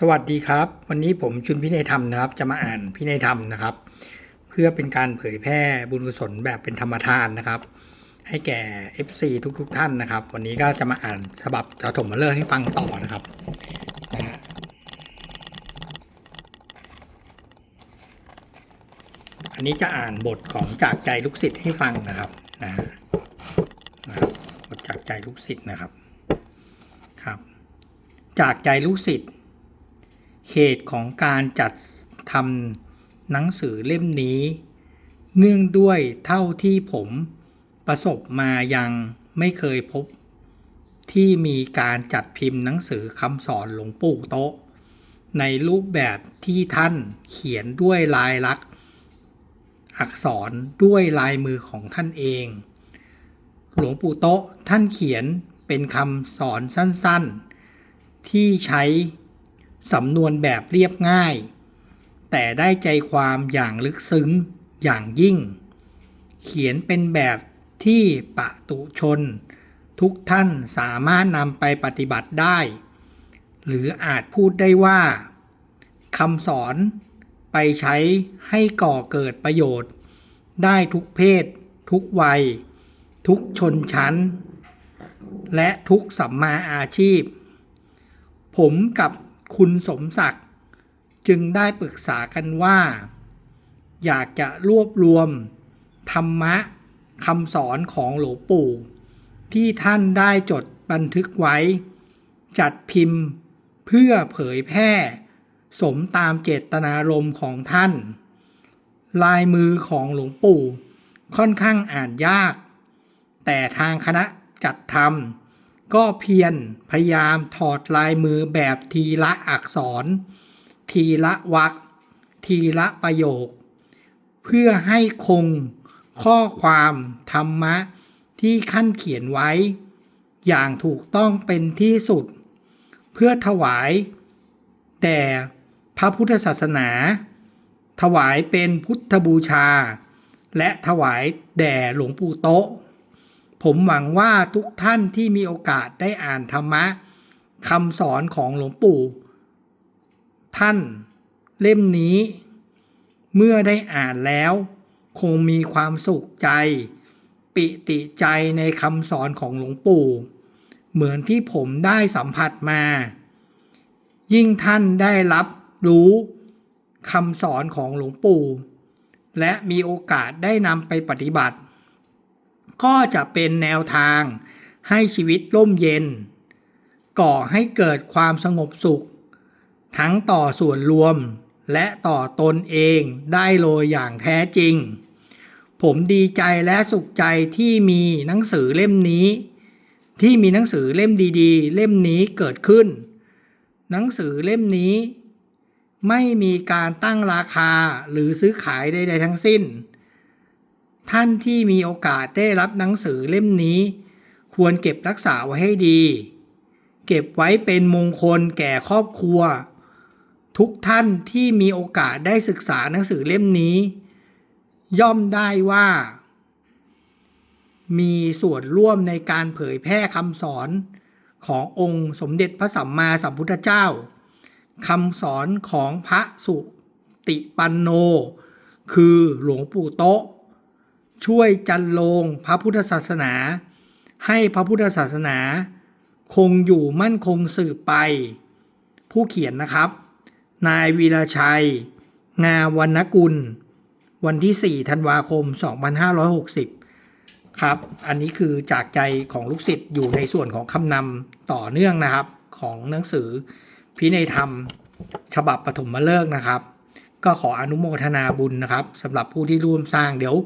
สวัสดีครับ วันนี้ผมชุนพินัยธรรมนะครับ จะมาอ่านพินัยธรรมนะครับ เพื่อเป็นการเผยแพร่บุญกุศลแบบเป็นธรรมทานนะครับ ให้แก่ FC ทุกๆทท่านนะครับ วันนี้ก็จะมาอ่านฉบับจาถมมาเลอร์ให้ฟังต่อนะครับนะฮะอันนี้จะอ่านบทของจากใจลูกศิษย์ให้ฟังนะครับนะฮะนะครับบทจากใจลูกศิษย์นะครับครับ จากใจลูกศิษย์ เหตุของการจัดทำหนังสือเล่มนี้ เนื่องด้วยเท่าที่ผมประสบมายังไม่เคยพบ ที่มีการจัดพิมพ์หนังสือคำสอนหลวงปู่โตะในรูปแบบที่ท่านเขียนด้วยลายลักษณ์ อักษรด้วยลายมือของท่านเอง หลวงปู่โตะท่านเขียนเป็นคำสอนสั้นๆ ที่ใช้ สำนวนแบบเรียบง่าย แต่ได้ใจความอย่างลึกซึ้งอย่างยิ่ง เขียนเป็นแบบที่ปะตุชน ทุกท่านสามารถนำไปปฏิบัติได้ หรืออาจพูดได้ว่าคำสอนไปใช้ให้ก่อเกิดประโยชน์ ได้ทุกเพศ ทุกวัย ทุกชนชั้น และทุกสัมมาอาชีพ ผมกับ คุณสมศักดิ์จึงได้ปรึกษากันว่า อยากจะรวบรวม ธรรมะคำสอนของหลวงปู่ ที่ท่านได้จดบันทึกไว้ จัดพิมพ์เพื่อเผยแพร่ สมตามเจตนารมณ์ของท่าน ลายมือของหลวงปู่ค่อนข้างอ่านยาก แต่ทางคณะจัดทำ ก็เพียรพยายามถอดลายมือแบบทีละอักษร ทีละวรรคทีละประโยค เพื่อให้คงข้อความธรรมะที่ขั้นเขียนไว้ อย่างถูกต้องเป็นที่สุด เพื่อถวายแด่พระพุทธศาสนา ถวายเป็นพุทธบูชา และถวายแด่หลวงปู่โต๊ะ ผมหวังว่าทุกท่านที่มีโอกาสได้อ่านธรรมะคำสอนของหลวงปู่ ท่านเล่มนี้ เมื่อได้อ่านแล้ว คงมีความสุขใจ ปิติใจในคำสอนของหลวงปู่ เหมือนที่ผมได้สัมผัสมา ยิ่งท่านได้รับรู้คำสอนของหลวงปู่ และมีโอกาสได้นำไปปฏิบัติ ก็จะเป็นแนวทางให้ชีวิตร่มเย็น ก่อให้เกิดความสงบสุข ทั้งต่อส่วนรวมและต่อตนเองได้โดยอย่างแท้จริง ผมดีใจและสุขใจที่มีหนังสือเล่มนี้ ที่มีหนังสือเล่มดีๆ เล่มนี้เกิดขึ้น หนังสือเล่มนี้ ไม่มีการตั้งราคาหรือซื้อขายใดๆทั้งสิ้น ท่านที่มีโอกาสได้รับหนังสือเล่มนี้ ควรเก็บรักษาไว้ให้ดี เก็บไว้เป็นมงคลแก่ครอบครัว ทุกท่านที่มีโอกาสได้ศึกษาหนังสือเล่มนี้ ย่อมได้ว่า มีส่วนร่วมในการเผยแพร่คำสอนขององค์สมเด็จพระสัมมาสัมพุทธเจ้าคำสอนของพระสุติปันโน คือหลวงปู่โต๊ะ ช่วยจันโลงพระพุทธศาสนา ให้พระพุทธศาสนา คงอยู่มั่นคงสืบไป ผู้เขียนนะครับ นายวีรชัย งาวรรณกุล วันที่ 4 ธันวาคม 2560 ครับ อันนี้คือจากใจของลูกศิษย์อยู่ในส่วนของคำนำต่อเนื่องนะครับ ของหนังสือพินัยธรรม ฉบับปฐมฤกษ์นะครับ ก็ขออนุโมทนาบุญนะครับสำหรับผู้ที่ร่วมสร้างเดี๋ยว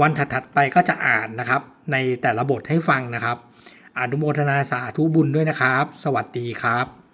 วันถัดๆไปก็จะอ่านนะครับ ในแต่ละบทให้ฟังนะครับอนุโมทนาสาธุบุญด้วยนะครับ สวัสดีครับ